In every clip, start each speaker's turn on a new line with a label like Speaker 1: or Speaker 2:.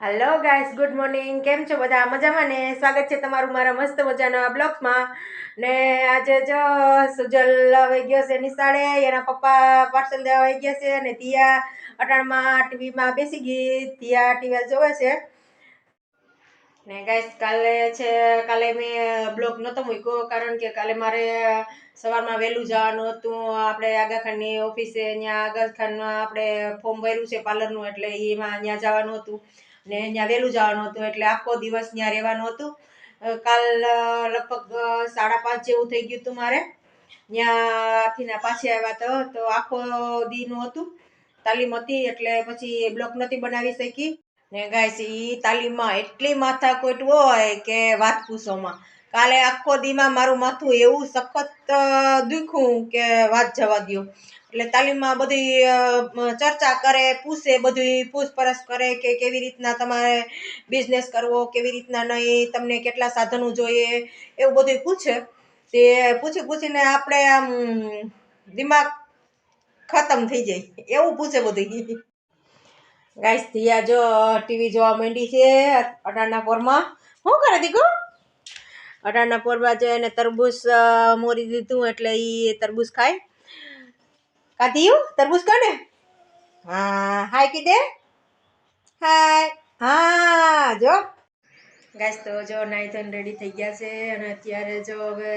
Speaker 1: Hello guys good morning કેમ છો બધા? મજામાં ને? સ્વાગત છે તમારું મારા મસ્ત મજાના બ્લોગ્સમાં. ને આજે જો સુજલ આવી ગયો છે નિશાળે. એના પપ્પા પાર્સલ દેવા આવી ગયા છે અને તિયા અટાણમાં ટીવીમાં બેસી ગઈ. તિયા ટીવી જોવે છે. ને ગાઈસ કાલે છે, કાલે મેં બ્લોગ નહોતો મૂક્યો કારણ કે કાલે મારે સવારમાં વહેલું જવાનું હતું. આપણે આગાખાનની ઓફિસે, ત્યાં આગાખાનમાં આપણે ફોર્મ ભર્યું છે પાર્લરનું એટલે એમાં ત્યાં જવાનું હતું. ને ત્યાં વહેલું જવાનું હતું એટલે આખો દિવસ ત્યાં રહેવાનું હતું. કાલ લગભગ સાડા પાંચ જેવું થઈ ગયું હતું મારે. ત્યાંથી ના પાછી આવ્યા તો આખો દીનું હતું. તાલીમ હતી એટલે પછી બ્લોક નથી બનાવી શકી. ને ગાય એ તાલીમમાં એટલી માથાકૂટ હોય કે વાત પૂછોમાં. કાલે આખો દીમાં મારું માથું એવું સખત દુખ્યું કે વાત જવા દ્યો. એટલે તાલીમમાં બધી ચર્ચા કરે, પૂછે, બધી પૂછપરછ કરે કે કેવી રીતના તમારે બિઝનેસ કરવો, કેવી રીતના નહીં, તમને કેટલા સાધનો જોઈએ, એવું બધું પૂછે. તે પૂછી પૂછીને આપણે આમ દિમાગ ખતમ થઈ જાય. એવું પૂછે બધું. ગાઈસ થયા જો, ટીવી જોવા માંડી છે અટાણના પોરમાં. શું કરે દીકુ અટાણના પોરબા જોઈએ એને તરબૂચ મોરી દીધું એટલે એ તરબૂચ ખાય. કાધીયું તરબૂચ કોને હા, હાય કીધે? હાય. હા, જો. ગાઈસ, તો જો નાઈ ધોઈને રેડી થઈ ગયા છે અને અત્યારે જો હવે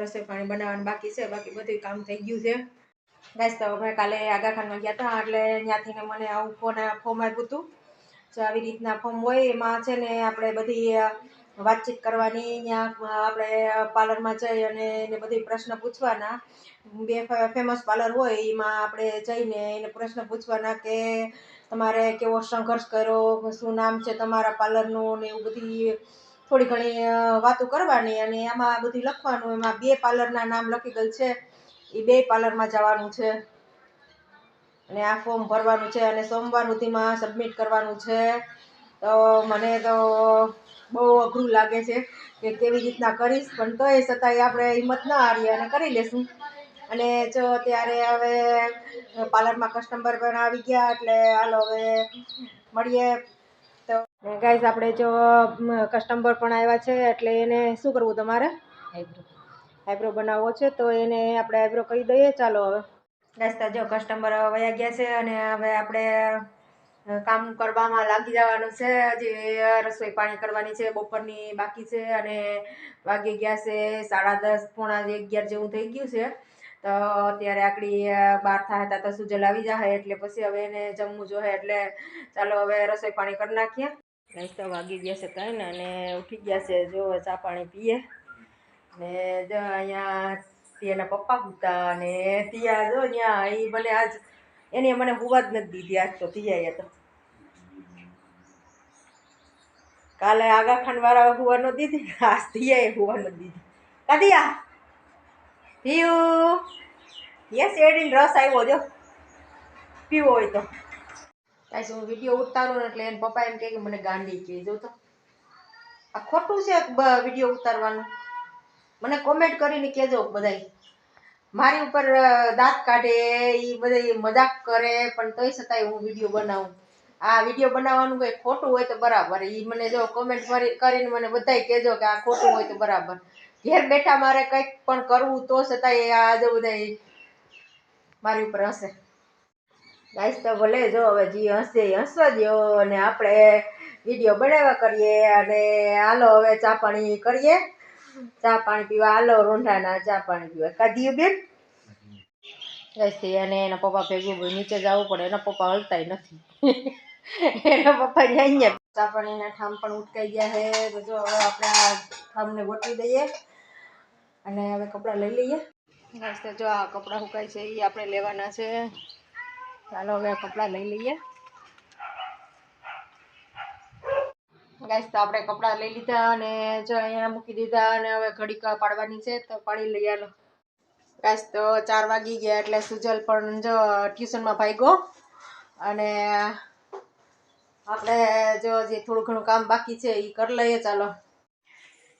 Speaker 1: રસોઈ પાણી બનાવવાનું બાકી છે. બાકી બધું કામ થઈ ગયું છે. ગાઈસ, તો અમે કાલે આગાખાનમાં ગયા હતા એટલે ત્યાંથી મને આવું ફોન ફોર્મ આપ્યું હતું. જો આવી રીતના ફોર્મ હોય, એમાં છે ને આપણે બધી વાતચીત કરવાની, ત્યાં આપણે પાર્લરમાં જઈ અને એને બધી પ્રશ્ન પૂછવાના. બે ફેમસ પાર્લર હોય, એમાં આપણે જઈને એને પ્રશ્ન પૂછવાના કે તમારે કેવો સંઘર્ષ કર્યો, શું નામ છે તમારા પાર્લરનું ને એવું બધી થોડી ઘણી વાતો કરવાની અને એમાં બધું લખવાનું. એમાં બે પાર્લરના નામ લખી ગયેલ છે. એ બે પાર્લરમાં જવાનું છે. અને આ ફોર્મ ભરવાનું છે અને સોમવાર સુધીમાં સબમિટ કરવાનું છે. તો મને તો બહુ અઘરું લાગે છે કે કેવી રીતના કરીશ પણ તોય છતાંય આપણે હિંમત ના હારીએ અને કરી લેશું. અને જો ત્યારે હવે પાર્લરમાં કસ્ટમર પણ આવી ગયા એટલે હાલો હવે મળીએ. તો ગાઈઝ આપણે જો કસ્ટમર પણ આવ્યા છે એટલે એને શું કરવું તમારે? આઈબ્રો આઈબ્રો બનાવવો છે તો એને આપણે આઈબ્રો કરી દઈએ. ચાલો હવે. ગાઈઝ તો જો કસ્ટમર વયા ગયા છે અને હવે આપણે કામ કરવામાં લાગી જવાનું છે. હજી રસોઈ પાણી કરવાની છે, બપોરની બાકી છે અને વાગી ગયા છે સાડા દસ, પોણા અગિયાર જેવું થઈ ગયું છે. તો અત્યારે આકડી બહાર થાય હતા તો સુજલ આવી જાય એટલે પછી હવે એને જમવું જોઈએ એટલે ચાલો હવે રસોઈ પાણી કરી નાખીએ. ગાઈસ તો વાગી ગયા છે ત્રણ અને ઉઠી ગયા છે. જો ચા પાણી પીએ. ને જો અહીંયા તિયાના પપ્પા હતા અને તિયા જો ત્યાં એ મને આજ, એને મને હોવા જ નથી દીધી. આજ તો તિયાએ તો. કાલે આગા ખંડવાળા વાળા હુવા ન દીધી આજ તિયાએ હુવા ન દીધી. કાદિયા પીયું. યસ, એડીને રસ આવ્યો જો. પીવો હોય તો. કાંઈ હું વીડિયો ઉતારું એટલે એને પપ્પા એમ કહે કે મને ગાંડી કહે જો તો. આ ખોટું છે વીડિયો ઉતારવાનું. મને કોમેન્ટ કરીને કહેજો બધાય. મારી ઉપર દાંત કાઢે એ બધા મજાક કરે, પણ તોય છતાંય હું વીડિયો બનાવું. આ વીડિયો બનાવવાનું કંઈ ખોટું હોય તો બરાબર. એ મને જો કોમેન્ટ કરીને મને બધાય કહેજો કે આ ખોટું હોય તો બરાબર. ઘેર બેઠા મારે કંઈક પણ કરવું તો છતાંય આ જો બધા મારી ઉપર હશે ગાઈસ તો ભલે જો હવે જી હસે એ હસવા દો અને આપણે વીડિયો બનાવ્યા કરીએ અને હાલો હવે ચા પાણી કરીએ. ચા પાણી પીવા હાલો રોંઢાના ચા પાણી પીવા. કાઢીએ બેન? ગાઈસ અને એના પપ્પા ભેગું નીચે જવું પડે. એના પપ્પા હલતાય નથી. એના પપ્પા અહીંયા અહીંયા. પણ એના ઠામ પણ ઉટકાઈ ગયા છે. તો જો હવે આપણે આ ઠામને ગોઠવી દઈએ અને હવે કપડાં લઈ લઈએ. ગાઈસ જો આ કપડાં સુકાય છે એ આપણે લેવાના છે. ચાલો હવે કપડાં લઈ લઈએ. ગાઈસ તો આપણે કપડાં લઈ લીધા અને જો અહીંયા મૂકી દીધા અને હવે ઘડીક પાડવાની છે, તો પાડી લઈએ ગાઈસ તો ચાર વાગી ગયા એટલે સુજલ પણ જો ટ્યુશનમાં ભાગ્યો અને આપણે જો જે થોડું ઘણું કામ બાકી છે એ કરી લઈએ, ચાલો.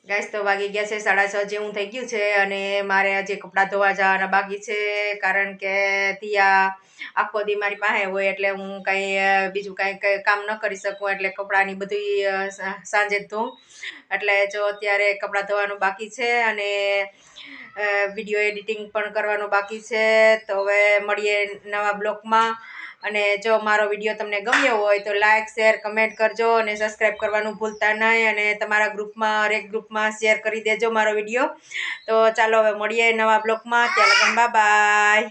Speaker 1: ગાઈસ તો વાગી ગયા છે સાડા છ જેવું થઈ ગયું છે અને મારે હજી કપડાં ધોવા જવાના બાકી છે, કારણ કે ત્યાં આખો દી મારી પાસે હોય એટલે હું કાંઈ બીજું કાંઈ કામ ન કરી શકું, એટલે કપડાંની બધી સાંજે ધોઉં. એટલે જો અત્યારે કપડાં ધોવાનું બાકી છે અને વીડિયો એડિટિંગ પણ કરવાનું બાકી છે, તો હવે મળીએ નવા બ્લોગમાં અને જો મારો વીડિયો તમને ગમ્યો હોય તો લાઇક શેર કમેન્ટ કરજો અને સબસ્ક્રાઈબ કરવાનું ભૂલતા નહીં અને તમારા ગ્રુપમાં, હરેક ગ્રુપમાં શેર કરી દેજો મારો વીડિયો. તો ચાલો હવે મળીએ નવા બ્લોગમાં ત્યાં લગન બાય